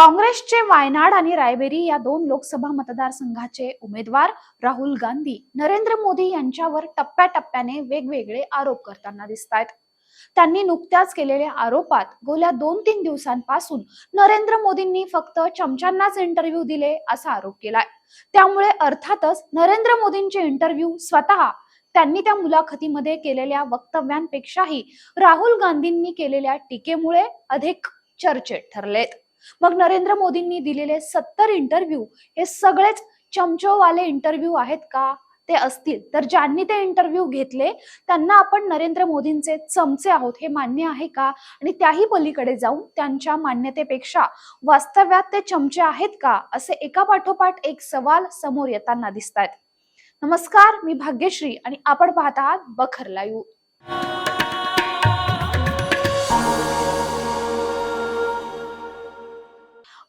काँग्रेसचे वायनाड आणि रायबेरी या दोन लोकसभा मतदारसंघाचे उमेदवार राहुल गांधी नरेंद्र मोदी यांच्यावर टप्प्याटप्प्याने वेगवेगळे आरोप करताना दिसत आहेत त्यांनी नुकत्याच केलेल्या आरोपात गेल्या दोन तीन दिवसांपासून नरेंद्र मोदींनी फक्त चमच्यांनाच इंटरव्ह्यू दिले असा आरोप केलाय. त्यामुळे अर्थातच नरेंद्र मोदींचे इंटरव्ह्यू स्वतः त्यांनी त्या मुलाखतीमध्ये केलेल्या वक्तव्यांपेक्षाही राहुल गांधींनी केलेल्या टीकेमुळे अधिक चर्चेत ठरलेत. मग नरेंद्र मोदींनी दिलेले सत्तर इंटरव्ह्यू हे सगळेच चमचोवाले इंटरव्ह्यू आहेत का? ते असतील. तर ज्यांनी ते इंटरव्ह्यू घेतले त्यांना आपण नरेंद्र मोदींचे चमचे आहोत हे मान्य आहे का? आणि त्याही पलीकडे जाऊन त्यांच्या मान्यतेपेक्षा वास्तव्यात ते चमचे आहेत का? असे एका पाठोपाठ एक सवाल समोर येताना दिसत आहेत नमस्कार मी भाग्यश्री आणि आपण पाहत आहात बखर लाईव्ह.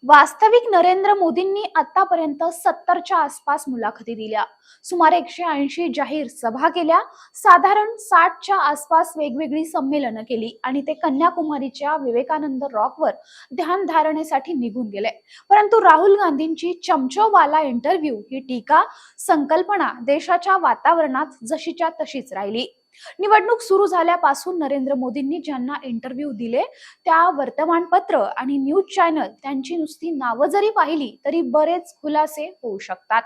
वास्तविक नरेंद्र मोदींनी आतापर्यंत सत्तरच्या आसपास मुलाखती दिल्या. सुमारे एकशे ऐंशी जाहीर सभा केल्या. साधारण साठच्या आसपास वेगवेगळी संमेलनं केली आणि ते कन्याकुमारीच्या विवेकानंद रॉकवर ध्यान धारणेसाठी निघून गेले. परंतु राहुल गांधींची चमचोवाला इंटरव्ह्यू ही टीका संकल्पना देशाच्या वातावरणात जशीच्या तशीच राहिली. निवडणूक सुरू झाल्यापासून नरेंद्र मोदींनी ज्यांना इंटरव्ह्यू दिले त्या वर्तमानपत्र आणि न्यूज चॅनल त्यांची नुसती नावं जरी पाहिली तरी बरेच खुलासे होऊ शकतात.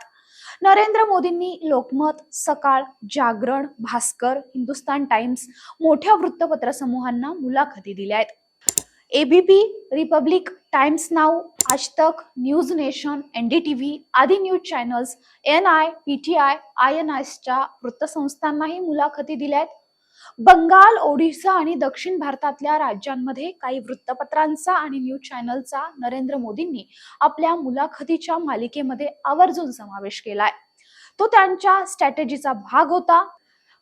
नरेंद्र मोदींनी लोकमत सकाळ जागरण भास्कर हिंदुस्तान टाइम्स मोठ्या वृत्तपत्र समूहांना मुलाखती दिल्या आहेत. ABP Republic Times Now Aaj Tak news nation NDTV आदी news channels N I P T I I N आयच्या वृत्तसंस्थांनाही मुलाखती दिल्यात. बंगाल ओडिशा आणि दक्षिण भारतातल्या राज्यांमध्ये काही वृत्तपत्रांचा आणि न्यूज चॅनलचा नरेंद्र मोदींनी आपल्या मुलाखतीच्या मालिकेमध्ये आवर्जून समावेश केलाय. तो त्यांच्या स्ट्रॅटेजीचा भाग होता.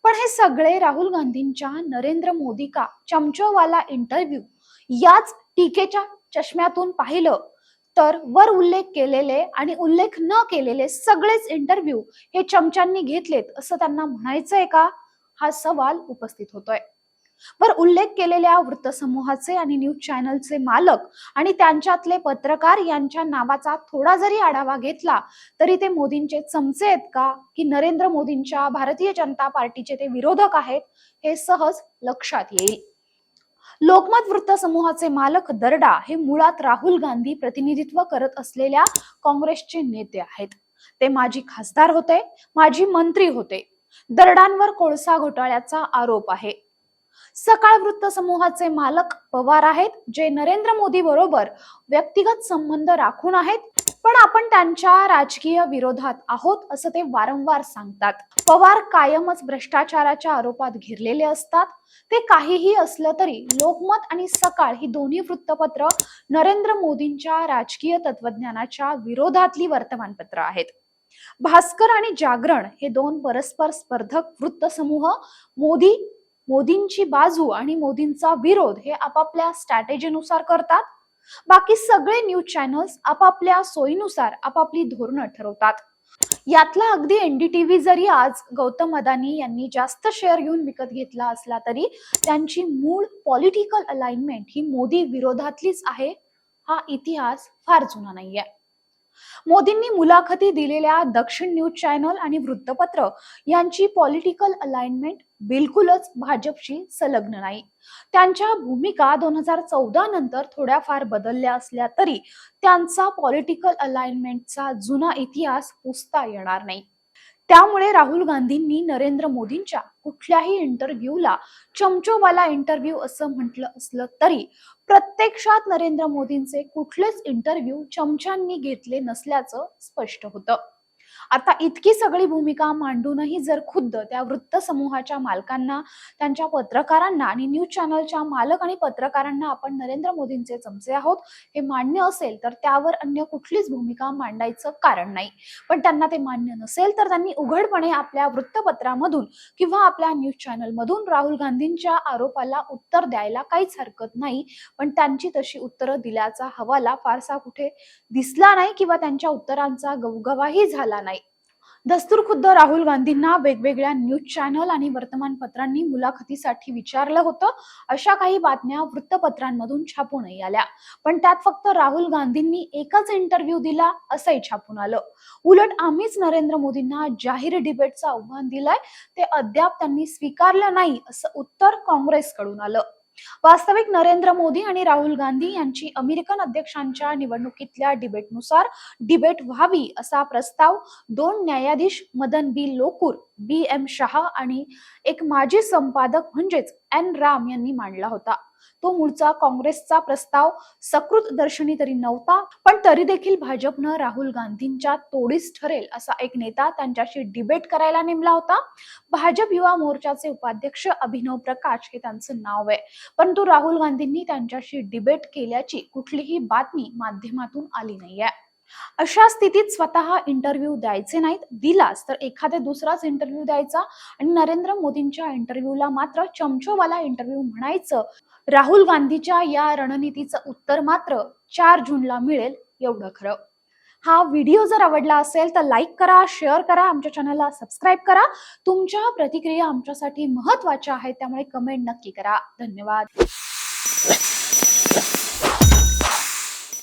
पण हे सगळे राहुल गांधींच्या नरेंद्र मोदी का चमचोवाला इंटरव्ह्यू याच टीकेच्या चष्म्यातून पाहिलं. तर वर उल्लेख केलेले आणि उल्लेख न केलेले सगळेच इंटरव्ह्यू हे चमच्यांनी घेतलेत असं त्यांना म्हणायचंय का? हा सवाल उपस्थित होतोय. वर उल्लेख केलेल्या वृत्तसमूहाचे आणि न्यूज चॅनलचे मालक आणि त्यांच्यातले पत्रकार यांच्या नावाचा थोडा जरी आढावा घेतला तरी ते मोदींचे चमचे आहेत का? की नरेंद्र मोदींच्या भारतीय जनता पार्टीचे ते विरोधक आहेत? हे सहज लक्षात येईल. लोकमत वृत्तसमूहाचे मालक दर्डा हे मुळात राहुल गांधी प्रतिनिधित्व करत असलेल्या काँग्रेसचे नेते आहेत. ते माजी खासदार होते माजी मंत्री होते. दरडांवर कोळसा घोटाळ्याचा आरोप आहे. सकाळ वृत्त समूहाचे मालक पवार आहेत जे नरेंद्र मोदी बरोबर व्यक्तिगत संबंध राखून आहेत पण आपण त्यांच्या राजकीय विरोधात आहोत असं ते वारंवार सांगतात. पवार कायमच भ्रष्टाचाराच्या आरोपात घिरलेले असतात. ते काहीही असलं तरी लोकमत आणि सकाळ ही दोन्ही वृत्तपत्र नरेंद्र मोदींच्या राजकीय तत्वज्ञानाच्या विरोधातली वर्तमानपत्र आहेत. भास्कर आणि जागरण हे दोन परस्पर स्पर्धक वृत्तसमूह. मोदी मोदींची बाजू आणि मोदींचा विरोध हे आपापल्या स्ट्रॅटेजीनुसार करतात. बाकी सगळे न्यूज चॅनल्स आपापल्या सोयीनुसार आपापली धोरणं ठरवतात. यातला अगदी एनडीटीव्ही जरी आज गौतम अदानी यांनी जास्त शेअर घेऊन विकत घेतला असला तरी त्यांची मूळ पॉलिटिकल अलाइनमेंट ही मोदी विरोधातलीच आहे. हा इतिहास फार जुना नाहीये. मोदींनी मुलाखती दिलेल्या दक्षिण न्यूज चॅनल आणि वृत्तपत्र यांची पॉलिटिकल अलाइनमेंट बिलकुलच भाजपशी संलग्न नाही. त्यांच्या भूमिका दोन हजार चौदा नंतर थोड्याफार बदलल्या असल्या तरी त्यांचा पॉलिटिकल अलाइनमेंटचा जुना इतिहास पुसता येणार नाही. त्यामुळे राहुल गांधींनी नरेंद्र मोदींच्या कुठल्याही इंटरव्ह्यूला चमचोवाला इंटरव्ह्यू असं म्हटलं असलं तरी प्रत्यक्षात नरेंद्र मोदींचे कुठलेच इंटरव्ह्यू चमच्यांनी घेतले नसल्याचं स्पष्ट होतं. आता इतकी सगळी भूमिका मांडूनही जर खुद्द त्या वृत्त समूहाच्या मालकांना त्यांच्या पत्रकारांना आणि न्यूज चॅनलच्या मालक आणि पत्रकारांना आपण नरेंद्र मोदींचे चमचे आहोत हे मान्य असेल तर त्यावर अन्य कुठलीच भूमिका मांडायचं कारण नाही. पण त्यांना ते मान्य नसेल तर त्यांनी उघडपणे आपल्या वृत्तपत्रामधून किंवा आपल्या न्यूज चॅनलमधून राहुल गांधींच्या आरोपाला उत्तर द्यायला काहीच हरकत नाही. पण त्यांची तशी उत्तरं दिल्याचा हवाला फारसा कुठे दिसला नाही किंवा त्यांच्या उत्तरांचा गवगवाही झाला नाही. दस्तूर खुद्द राहुल गांधींना वेगवेगळ्या न्यूज चॅनल आणि वर्तमानपत्रांनी मुलाखतीसाठी विचारलं होतं. अशा काही बातम्या वृत्तपत्रांमधून छापूनही आल्या. पण त्यात फक्त राहुल गांधींनी एकच इंटरव्ह्यू दिला असंही छापून आलं. उलट आम्हीच नरेंद्र मोदींना जाहीर डिबेटचं आव्हान दिलंय. ते अद्याप त्यांनी स्वीकारलं नाही असं उत्तर काँग्रेसकडून आलं. वास्तविक नरेंद्र मोदी आणि राहुल गांधी यांची अमेरिकन अध्यक्षांच्या निवडणुकीतल्या डिबेटनुसार डिबेट व्हावी असा प्रस्ताव दोन न्यायाधीश Madan B Lokur B M Shah आणि एक माजी संपादक म्हणजेच एन राम यांनी मांडला होता. तो मूळचा काँग्रेसचा प्रस्ताव सकृत दर्शनी तरी नव्हता पण तरी देखील भाजपनं राहुल गांधींच्या तोडीस ठरेल असा एक नेता त्यांच्याशी डिबेट करायला नेमला होता. भाजप युवा मोर्चाचे उपाध्यक्ष अभिनव प्रकाश हे त्यांचं नाव आहे. परंतु राहुल गांधींनी त्यांच्याशी डिबेट केल्याची कुठलीही बातमी माध्यमातून आली नाहीये. अशा स्थितीत स्वतः इंटरव्ह्यू द्यायचे नाहीत. दिलास तर एखादा दुसराच इंटरव्ह्यू द्यायचा आणि नरेंद्र मोदींच्या इंटरव्ह्यूला मात्र चमचोवाला इंटरव्ह्यू म्हणायचं. राहुल गांधीच्या या रणनीतीचं उत्तर मात्र चार जूनला मिळेल एवढं खरं. हा व्हिडिओ जर आवडला असेल तर लाईक करा शेअर करा आमच्या चॅनलला सबस्क्राईब करा. तुमच्या प्रतिक्रिया आमच्यासाठी महत्त्वाच्या आहेत त्यामुळे कमेंट नक्की करा. धन्यवाद.